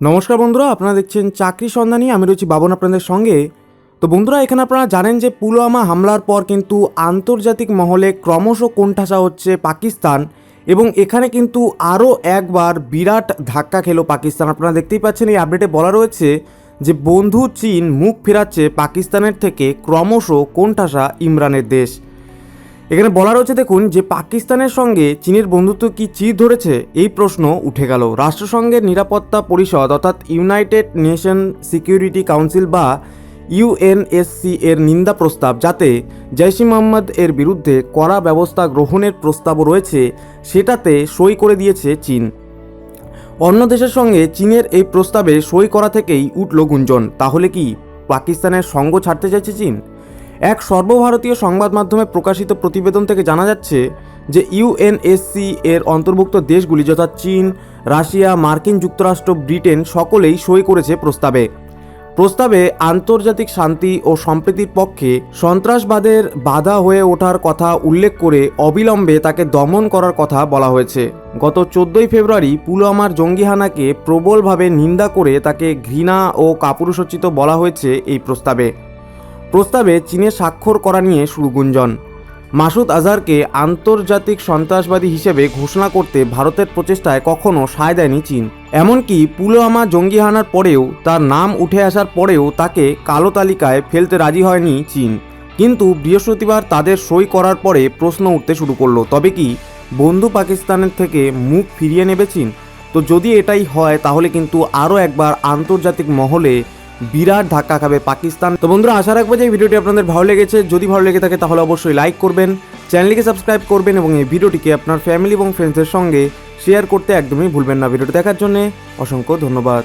নমস্কার বন্ধুরা, আপনারা দেখছেন চাকরি সন্ধানী। আমি রয়েছি বাবন আপনাদের সঙ্গে। তো বন্ধুরা, এখানে আপনারা জানেন যে পুলওয়ামা হামলার পর কিন্তু আন্তর্জাতিক মহলে ক্রমশ কোণঠাসা হচ্ছে পাকিস্তান এবং এখানে কিন্তু আরও একবার বিরাট ধাক্কা খেলো পাকিস্তান। আপনারা দেখতেই পাচ্ছেন, এই আপডেটে বলা রয়েছে যে বন্ধু চীন মুখ ফেরাচ্ছে পাকিস্তানের থেকে ক্রমশ কোণঠাসা ইমরানের দেশ। এখানে বলা রয়েছে দেখুন, যে পাকিস্তানের সঙ্গে চীনের বন্ধুত্ব কি চির ধরেছে, এই প্রশ্ন উঠে গেল। রাষ্ট্রসংঘের নিরাপত্তা পরিষদ, অর্থাৎ ইউনাইটেড নেশন সিকিউরিটি কাউন্সিল বা ইউএনএসসি এর নিন্দা প্রস্তাব, যাতে জৈশ মোহাম্মদ এর বিরুদ্ধে কড়া ব্যবস্থা গ্রহণের প্রস্তাবও রয়েছে, সেটাতে সই করে দিয়েছে চীন। অন্য দেশের সঙ্গে চীনের এই প্রস্তাবে সই করা থেকেই উঠল গুঞ্জন। তাহলে কি পাকিস্তানের সঙ্গ ছাড়তে চাইছে চীন? এক সর্বভারতীয় সংবাদ মাধ্যমে প্রকাশিত প্রতিবেদন থেকে জানা যাচ্ছে যে ইউএনএসসি এর অন্তর্ভুক্ত দেশগুলি যথা চীন, রাশিয়া, মার্কিন যুক্তরাষ্ট্র, ব্রিটেন সকলেই সই করেছে প্রস্তাবে। প্রস্তাবে আন্তর্জাতিক শান্তি ও সম্প্রীতির পক্ষে সন্ত্রাসবাদের বাধা হয়ে ওঠার কথা উল্লেখ করে অবিলম্বে তাকে দমন করার কথা বলা হয়েছে। গত চোদ্দই ফেব্রুয়ারি পুলওয়ামার জঙ্গিহানাকে প্রবলভাবে নিন্দা করে তাকে ঘৃণা ও কাপুরুষোচিত বলা হয়েছে এই প্রস্তাবে। প্রস্তাবে চীনে স্বাক্ষর করা নিয়ে শুরু গুঞ্জন। মাসুদ আজহারকে আন্তর্জাতিক সন্ত্রাসবাদী হিসেবে ঘোষণা করতে ভারতের প্রচেষ্টায় কখনও সায় দেয়নি চীন। এমনকি পুলওয়ামা জঙ্গি হানার পরেও তার নাম উঠে আসার পরেও তাকে কালো তালিকায় ফেলতে রাজি হয়নি চীন। কিন্তু বৃহস্পতিবার তাদের সই করার পরে প্রশ্ন উঠতে শুরু করল, তবে কি বন্ধু পাকিস্তানের থেকে মুখ ফিরিয়ে নেবে চীন? তো যদি এটাই হয়, তাহলে কিন্তু আরও একবার আন্তর্জাতিক মহলে বিরাট ধাক্কা খাবে পাকিস্তান। তো বন্ধুরা, আশা রাখব যে এই ভিডিওটি আপনাদের ভালো লেগেছে। যদি ভালো লেগে থাকে, তাহলে অবশ্যই লাইক করবেন চ্যানেলকে সাবস্ক্রাইব করবেন এবং এই ভিডিওটিকে আপনার ফ্যামিলি এবং ফ্রেন্ডসের সঙ্গে শেয়ার করতে একদমই ভুলবেন না। ভিডিওটি দেখার জন্য অসংখ্য ধন্যবাদ।